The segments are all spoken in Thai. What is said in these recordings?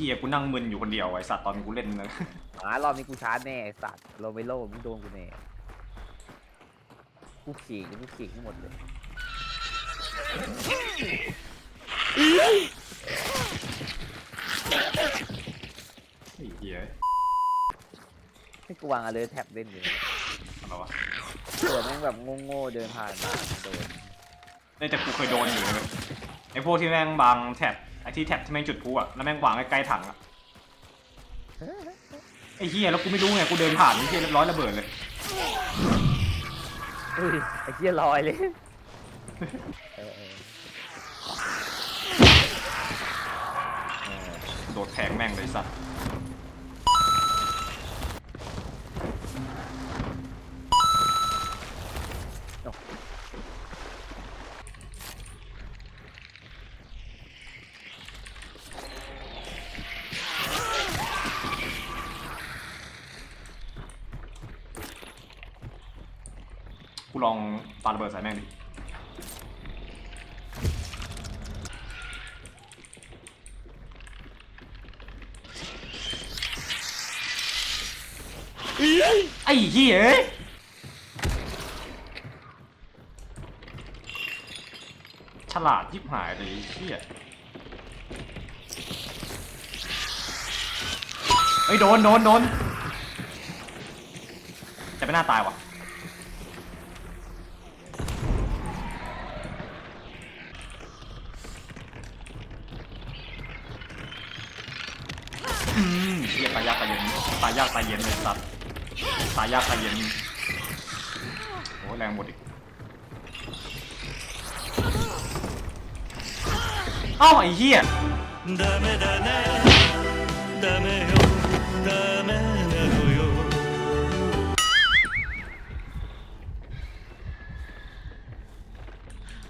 เกียกูนั่งมึนอยู่คนเดียวไอ้สัตว์ตอนกูเล่นเลยหารอบนี้กูชาร์จแน่ไอ้สัตว์โรเบโลมึงโดนกูแน่กูขี่กูขี่ทั้งหมดเลยไอ้เหี้ยให้กูวางอะไรแท็บเล่นอยู่อะไรวะตัวแม่งแบบโง่ๆเดินผ่านมาโดนได้แต่กูเคยโดนอยู่เลยไอ้พวกที่แม่งบางแท็บไอ้ที่แท็บที่แม่งจุดพลุอะแล้วแม่งวางใกล้ๆถังอะไอ้เหี้ยแล้วกูไม่รู้ไงกูเดินผ่านไอ้เหี้ยเรียบร้อยระเบิดเลยอุ้ยไอ้เหี้ยลอยเลยเออเออเออโดดแทงแม่งเลยสัตว์ ลองปาระเบิดใส่แม่งดิไอ้เหี้ยฉลาดยิบหายเลยไอ้เหี้ยเฮ้ยโดนโดนโดนจะไม่น่าตายวะ เย็นตายยากตายเย็นเลยสัตว์ตายยากตายเย็นโอ้แรงหมดอีกเอ้าไอ้เหี้ย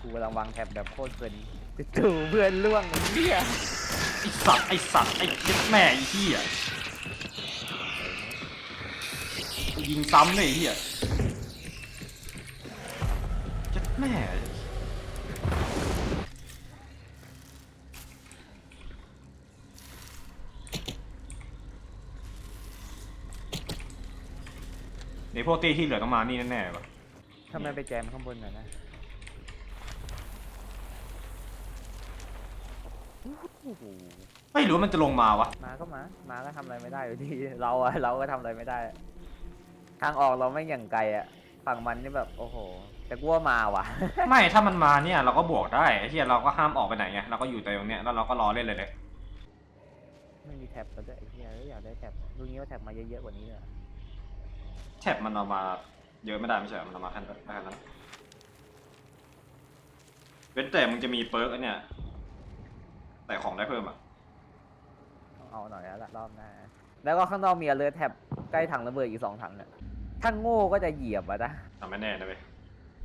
กูกำลังวางแท็บแบบโคตรเกินจู่เพื่อนล่วงเหี้ย ไอสัตว์ไอสัตว์ไอ้เษแม่ไอเหี้ย ยิงซ้ำเลยไอ้เหี้ยเจ็ดแม่ในพวกตีที่เหลือต้องมานี่แน่ๆปะทำไมไปแจมข้างบนน่ะนะโอ้โหไม่รู้ว่ามันจะลงมาวะ มาก็มา มาก็ทำอะไรไม่ได้อยู่ดี เราอะเราก็ทำอะไรไม่ได้ ทางออกเราไม่อย่างไกลอะฝั่งมันนี่แบบโอ้โหแต่กูว่ามาว่ะ ไม่ถ้ามันมาเนี่ยเราก็บวกได้ไอ้เหี้ยเราก็ห้ามออกไปไหนไงเราก็อยู่แต่ตรงเนี้ยแล้วเราก็รอเล่นเลยเลยไม่มีแท็บก็ได้ไอ้เหี้ยเอ้ยอยากได้แท็บดูงี้ว่าแท็บมาเยอะๆกว่านี้เลยอะแท็บมันเอามาเยอะไม่ได้ไม่ใช่เหรอมันเอามาแค่นั้นแค่นั้นเว้นแต่มึงจะมีเปิร์กอันเนี่ยแต่ของได้เพิ่มอะต้องเอาหน่อยแล้วล่ะรอบหน้าแล้วก็ข้างนอกมีอเลอร์แท็บ ใกล้ถังระเบิดอีกสองถังเนี่ยถ้าโง่ก็จะเหยียบอะนะทำไม่แน่นะเว้ย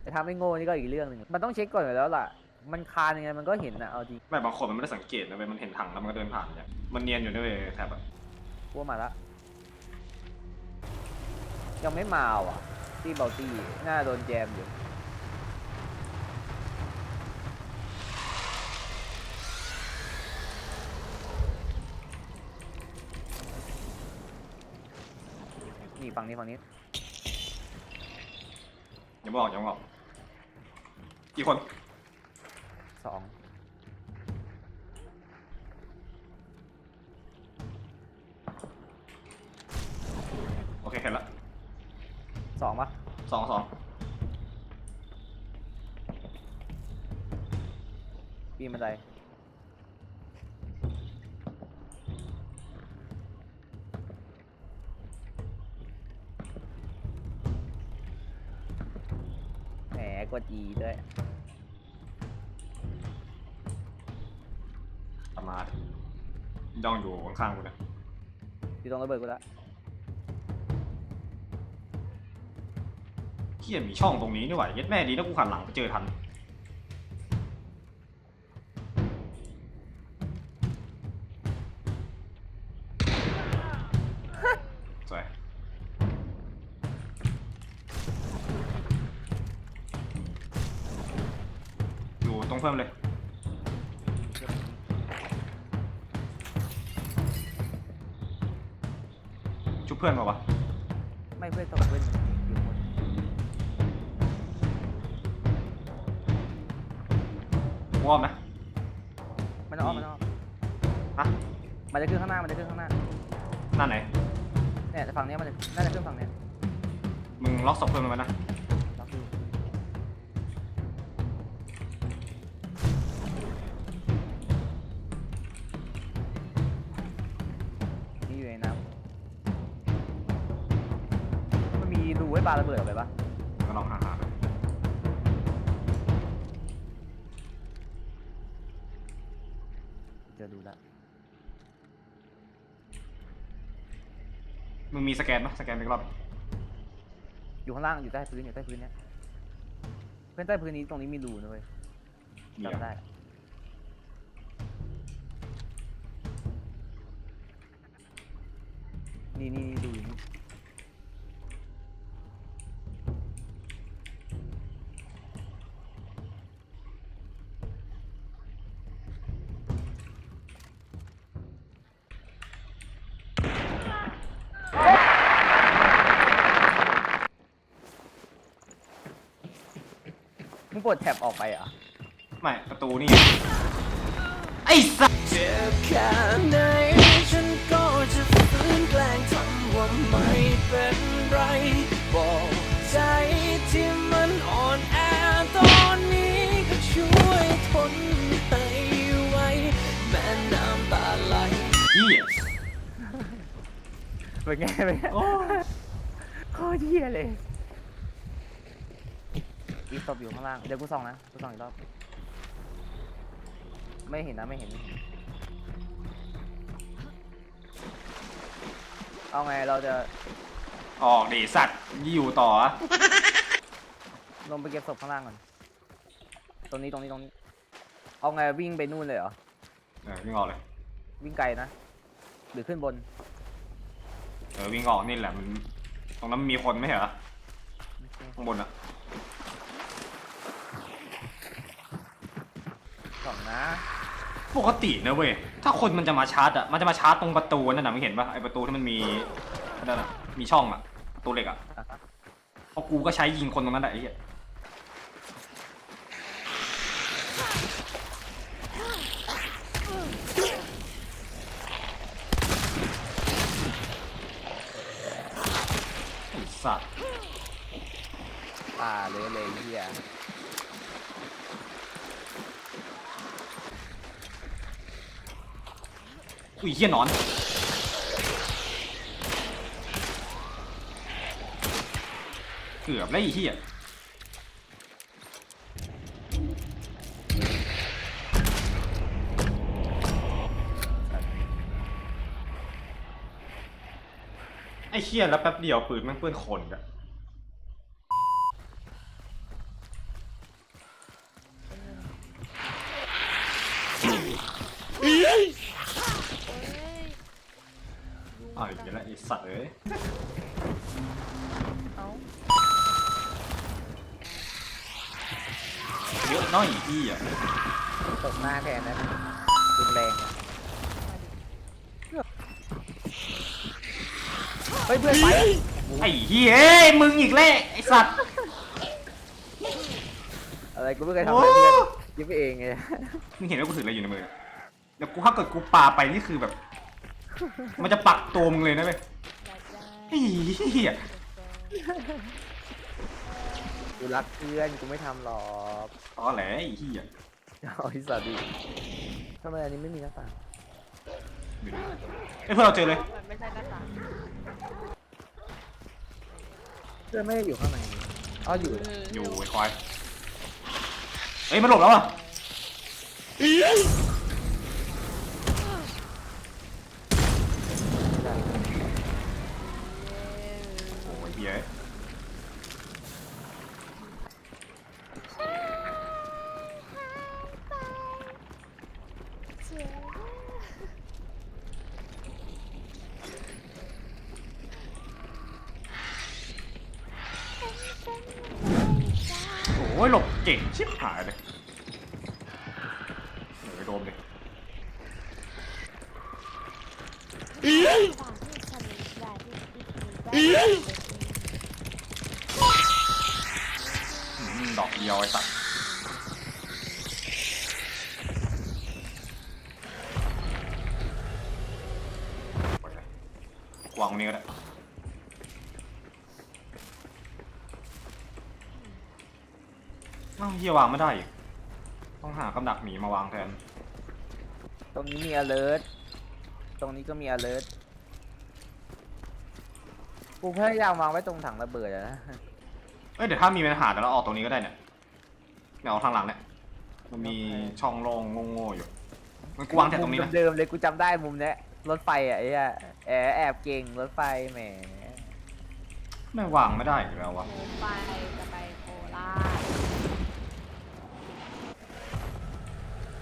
แต่ถ้าไม่โง่นี่ก็อีกเรื่องหนึ่งมันต้องเช็คก่อนอยู่แล้วล่ะ มันคานยังไงมันก็เห็นนะเอาจริงไม่บางคนมันไม่ได้สังเกตนะเว้ยมันเห็นถังแล้วมันก็เดินผ่านเนี่ยมันเนียนอยู่ด้วยเวยแท็บอะกูว่ามาละยังไม่มาว่ะตี้เบลตี้น่าโดนแจมอยู่ นี่ฝั่งนี้ฝั่งนี้ยังไม่ออกยังไม่ออกกี่คนสองโอเคเห็นละสองปะสองสองปีนบันได กด E ด้วยตามมาดิย่องอยู่ข้างๆกูเนี่ยอยู่ตรงระเบิดกูละเฮียมีช่องตรงนี้นี่หว่าเย็ดแม่ดีนะกูหันหลังไปเจอทัน เพิ่มเลย ชุบเพื่อนมาวะไม่เพื่อนตกเพื่อนอยู่หมดวอร์มนะ มันอ้อมมันอ้อมฮะมันจะขึ้นข้างหน้ามันจะขึ้นข้างหน้านั่นไหน เนี่ยฝั่งเนี้ยมันจะน่าจะขึ้นฝั่งเนี้ยมึงล็อกศพเพื่อนมันไว้นะ ปาระเบิดออกไปปะก็ลองหาหาไปเจอดูแล้วมึงมีสแกนปะสแกนไปอีกรอบอยู่ข้างล่างอยู่ใต้พื้นอยู่ใต้พื้นเนี้ยเพื่อนใต้พื้นนี้ตรงนี้มีรูนะเว้ยมีจำอะได้นี่นี่นี่ดูอยู่นี่ มึงปลดแท็บออกไปเหรอะไม่ ประตูนี่ ไอ้สัสเจ็บแค่ไหนฉันก็จะฝืนแกล้งทำว่าไม่เป็นไร บอกใจที่มันอ่อนแอตอนนี้ก็ช่วยทนให้ไว้ แม้น้ำตาไหลเหี้ยเป็นไงเป็นไงโอ้ยโคตรเหี้ยเลย อีตบอยู่ข้างล่าง เดี๋ยวกูส่องนะ กูส่องอีกรอบ ไม่เห็นนะไม่เห็นไม่เห็นเอาไงเราจะออกดิสัตว์อยู่ต่ออะลงไปเก็บศพข้างล่างก่อน ตรงนี้ตรงนี้ตรงนี้ เอาไงวิ่งไปนู่นเลยเหรอ เออวิ่งออกเลย วิ่งไกลนะ หรือขึ้นบน เออวิ่งออกนี่แหละมันตรงนั้นมันมีคนไหมเหรอไม่ใช่ข้างบนอะ ส่องนะ ปกตินะเว้ย ถ้าคนมันจะมาชาร์จอะมันจะมาชาร์จตรงประตูนั่นน่ะมึงเห็นปะไอประตูที่มันมีนั่นน่ะมีช่องอะประตูเหล็กอะอะฮะเพราะกูก็ใช้ยิงคนตรงนั้นแหละไอ้เหี้ยไอ้สัตว์ ป่าเลยเลยเฮีย อุ้ยเหี้ยนอน เกือบแล้วไอ้เหี้ยไอ้เหี้ยแล้วแป๊บเดียวปืนม่งเปื้อนขนอะ สัตว์เอ้ยเอ้าเยอะน้อยพี่อะตกหน้าแทนนะรุนแรงอะเฮ้ยเพื่อนไปไอ้เหี้ยเอ้ยมึงอีกแล้วไอ้สัตว์อะไรกูไม่เคยทำอะไรเพื่อนยิ้มไปเองไงมึงเห็นว่ากูถืออะไรอยู่ในมือแล้วกูถ้าเกิดกูปาไปนี่คือแบบ มันจะปักตัวมึงเลยนะเว้ยไอ้ เหี้ยกูรักเพื่อนกูไม่ทำหรอกตอแหลไอ้เหี้ยเอาที่สัตว์ดิทำไมอันนี้ไม่มีหน้าต่างไอ้ยเพื่อนเราเจอเลย มันไม่ใช่หน้าต่างเพื่อนไม่ได้อยู่ข้างในอ๋ออยู่อยู่ไอ้ควายเอ้ยมันหลบแล้วอะโอ้ยเหี้ย โอ้ ยหลบเก่งชิบหายเลยเดี๋ยวไปโดนเลยอืมดอกเดียวไอ้สัตว์ปล่อยเลยวางตรงนี้ก็ได้ อ้าวเฮียวางไม่ได้อีกต้องหากำดักหมีมาวางแทน ตรงนี้มี alert ตรงนี้ก็มี alert กูพยายามวางไว้ตรงถังระเบิดอะนะ เอ้ยเดี๋ยวถ้ามีปัญหาเดี๋ยวเราออกตรงนี้ก็ได้เนี่ยเดี๋ยวเอาทางหลังเนี่ยมันมีช่องโล่งโง่ๆอยู่มันกูวางแต่ตรงนี้มุนะมเดิมๆเลยกูจำได้มุมเนี้ยรถไฟอะไอ้เหี้ยแอบแอบเก่งรถไฟแหมไม่วางไม่ได้อีกแล้ววะโคไปจะไปโคราช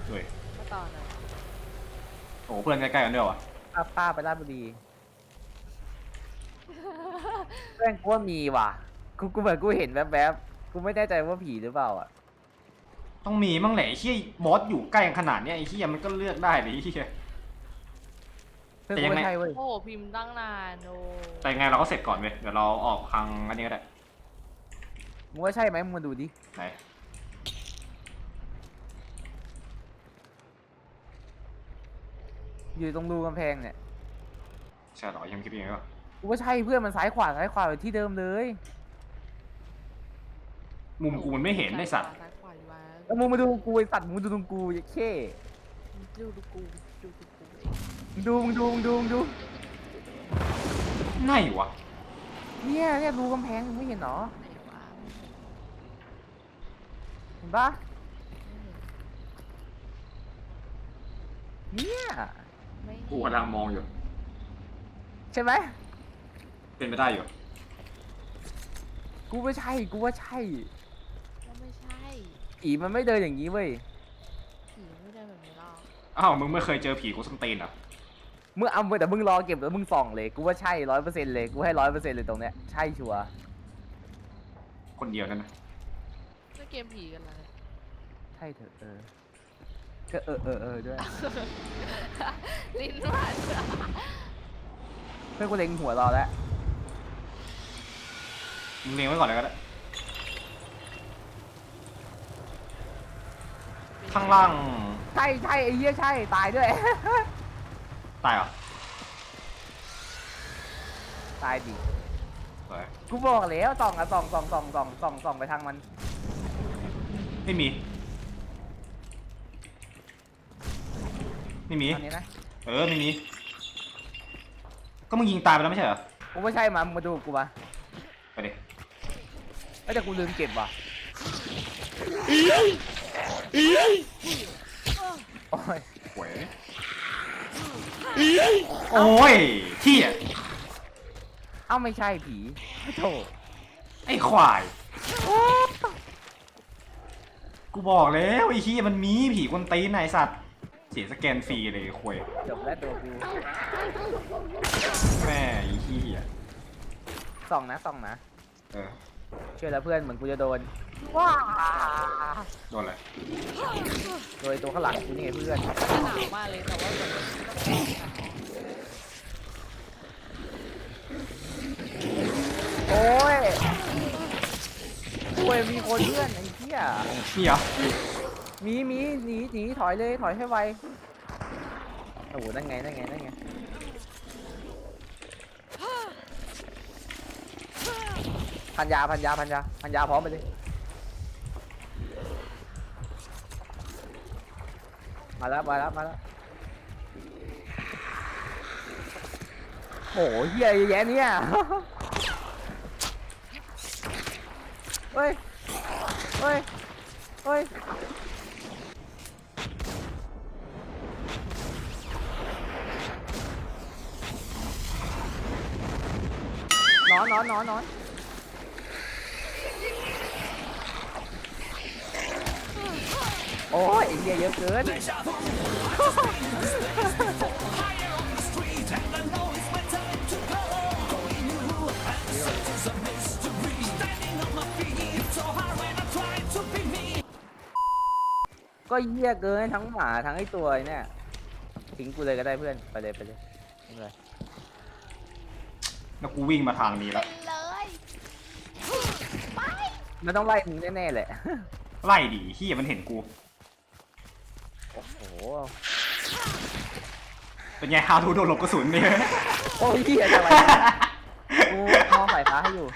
เฮ้ ยเมื่อตอนนั้นโอ้เพื่อนใกล้ๆกันด้วยวะป้าป้าไปราชบุรีแม่งกูว่ามีว่ะ กูกูเหมือนกูเห็นแวบๆ กูไม่แน่ใจว่าผีหรือเปล่าอะ ต้องมีมั่งแหละไอ้เหี้ยบอสอยู่ใกล้กันขนาดเนี้ยไอ้เหี้ยมันก็เลือกได้เลยไอ้เหี้ย เพื่อนแต่กูยังไงไม่ใช่เว้ย โอ้โหพิมพ์ตั้งนานโอ้แต่ยังไงเราก็เสร็จก่อนเว้ยเดี๋ยวเราออกทางอันนี้ก็ได้มึงว่าใช่ไหมมึงมาดูดิ ไหน อยู่ตรงรูกำแพงเนี่ยใช่เหรอยังคิดยังไงวะกูว่าใช่เพื่อนมันซ้ายขวาซ้ายขวาอยู่ที่เดิมเลยมุมกูมันไม่เห็นไอ้สัตว์ซ้ายขวาอยู่วะแล้วมึงมาดูกูไอ้สัตว์มึงมาดูตรงกูอย่าเข้ดูดูกูดูดูกูเองมึงดูมึงดูมึงดูมึงดูไหนวะเนี่ยเนี่ยรูกำแพงมึงไม่เห็นเหรอไหนวะเห็นปะเนี่ย ไม่กูกำลังมองอยู่ ใช่ไหมเป็นไปได้อยู่ กูว่าใช่ กูว่าใช่ก็ไม่ใช่ผีมันไม่เดินอย่างนี้เว้ย ผีไม่ได้แบบนี้หรอกอ้าว มึงไม่เคยเจอผีกูส้นตีนเหรอมึงเอามือแต่มึงรอเก็บแล้วมึงส่องเลย กูว่าใช่ร้อยเปอร์เซ็นต์เลย กูให้ร้อยเปอร์เซ็นต์เลยตรงเนี้ย ใช่ชัวร์ คนเดียวนั่นนะไม่เกมผีกันเลยใช่เถอะเออ ก็เออเออเออด้วยลิ้นมันเพื่อนกูเล็งหัวรอแล้วมึงเลี้ยงไว้ก่อนเลยก็ได้ข้างล่างใช่ใช่ไอ้เหี้ยใช่ตายด้วย ตายเหรอตายดิสวยกูบอกแล้วส่องอะส่องส่องส่องส่องส่องส่องไปทางมัน ไม่มี ไม่มี ตอนนี้นะเออไม่มี ก็มึงยิงตายไปแล้วไม่ใช่เหรอ กูว่าใช่มามึงมาดูกูมาไปดิ เอ้ยแต่กูลืมเก็บว่ะโอ้ยหวยโอ้ยที่อะเอ้าไม่ใช่ผีโธ่ไอ้ควาย กูบอกแล้วไอ้ขี้ยมันมีผีคนตีนไหนสัตว์ เสียสแกนฟรีเลยควยจบแล้วตัวกูแม่ไอ้ขี้อะส่องนะส่องนะเออเชื่อแล้วเพื่อนเหมือนกูจะโดนว้าโดนอะไรโดยตัวข้างหลังกูนี่ไงเพื่อนหนาวมากเลยแต่ว่าแบบมันต้องแข็งอะโอ้ยโอ้ยมีคนเพื่อนไอ้เหี้ยนี่เหรอ มีมีหนีหนีถอยเลยถอยให้ไวโอ้โหนั่นไงนั่นไงนั่นไงพันยาพันยาพันยาพันยาพร้อมไปเลยมาแล้วมาแล้วมาแล้วโอ้โหเหี้ยยแยะเนี่ยเฮ้ยเฮ้ยเฮ้ย อนนอนนอนนอนโอ้ยเหี้ยเยอะเกินก็เหี้ยเกินทั้งหมาทั้งไอ้ตัวเนี่ยทิ้งกูเลยก็ได้เพื่อนไปเลยไปเลยไม่เป็นไร แล้วกูวิ่งมาทางนี้แล้วเป็นเลยมันต้องไล่มึงแน่ๆแหละ ไล่ดิเฮียมันเห็นกู โอ้โห เป็นไงฮาวทูโดนหลบกระสุนเนี่ยโอ้ยเหี้ยอะไรกูมองสายฟ้าให้อยู่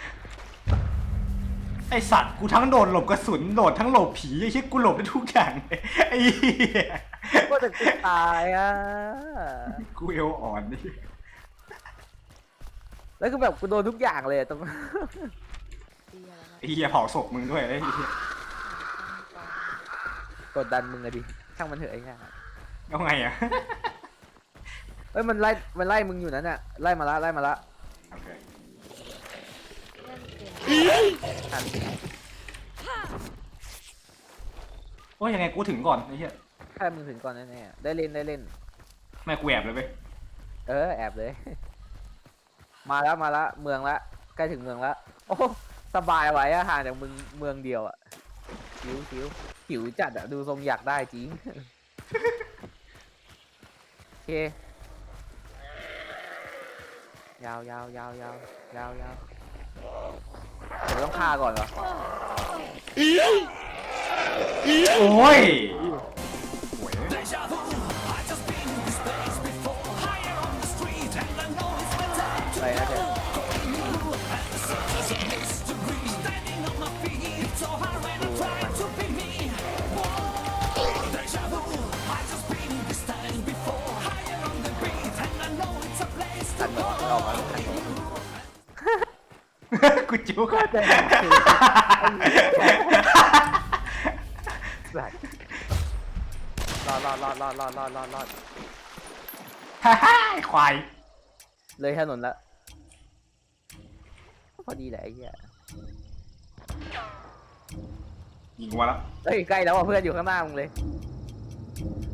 ไอสัตว์กูทั้งโดนหลบกระสุนโดดทั้งหลบผีไอ้เชี่ยกูหลบได้ทุกอย่างเลยไอ้เหี้ยก็จะกูตายอะ กูเอวอ่อนดิ แล้วก็แบบกูโดนทุกอย่างเลยตรงดีอะไรนะไอ้เหี้ยเผาศพมึงด้วยไอ้เหี้ยกดดันมึงอะดิช่างมันเถอะไอ้เงี้ยเอาไงอะเอ้ยมันไล่มันไล่มึงอยู่นั่นน่ะไล่มาละไล่มาละโอเคเล่นเกมทันโอ้ยยังไงกูถึงก่อนไอ้เหี้ยแค่มึงถึงก่อนแน่ๆได้เล่นได้เล่นแม่กูแอบเลยเว้ยเออแอบเลย มาแล้วมาละเมืองละใกล้ถึงเมืองละโอ้สบายไว้อะห่างจากเมึงเมืองเดียวอะหิวหิวหิวจัดอะดูทรงอยากได้จริงโอเคยาวยาวยาวยาวยาวยาวเดี๋ยวต้องฆ่าก่อนเหรอโอ้ย กูจุกแต่คือสัตว์รอดรอดรอดรอดรอดรอดรอดรอดฮ่าฮ่าไอ้ควาย เลยถนนละ พอดีแหละไอ้เหี้ยยิงกูมาแล้ว เฮ้ยใกล้แล้วอะเพื่อนอยู่ข้างหน้ามึงเลย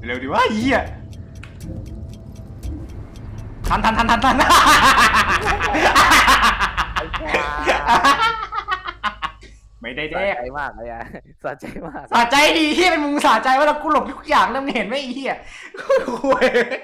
เร็วดิวะไอ้เหี้ยทันทันทันทันทัน ไอ้ควายไม่ได้สะแดกใจมากเลยอะสะใจมาก สะใจดีเฮียเป็นมึงสะใจว่าเรากูหลบทุกอย่างแล้วมึงเห็นไหมไอ้เฮียโอ้ย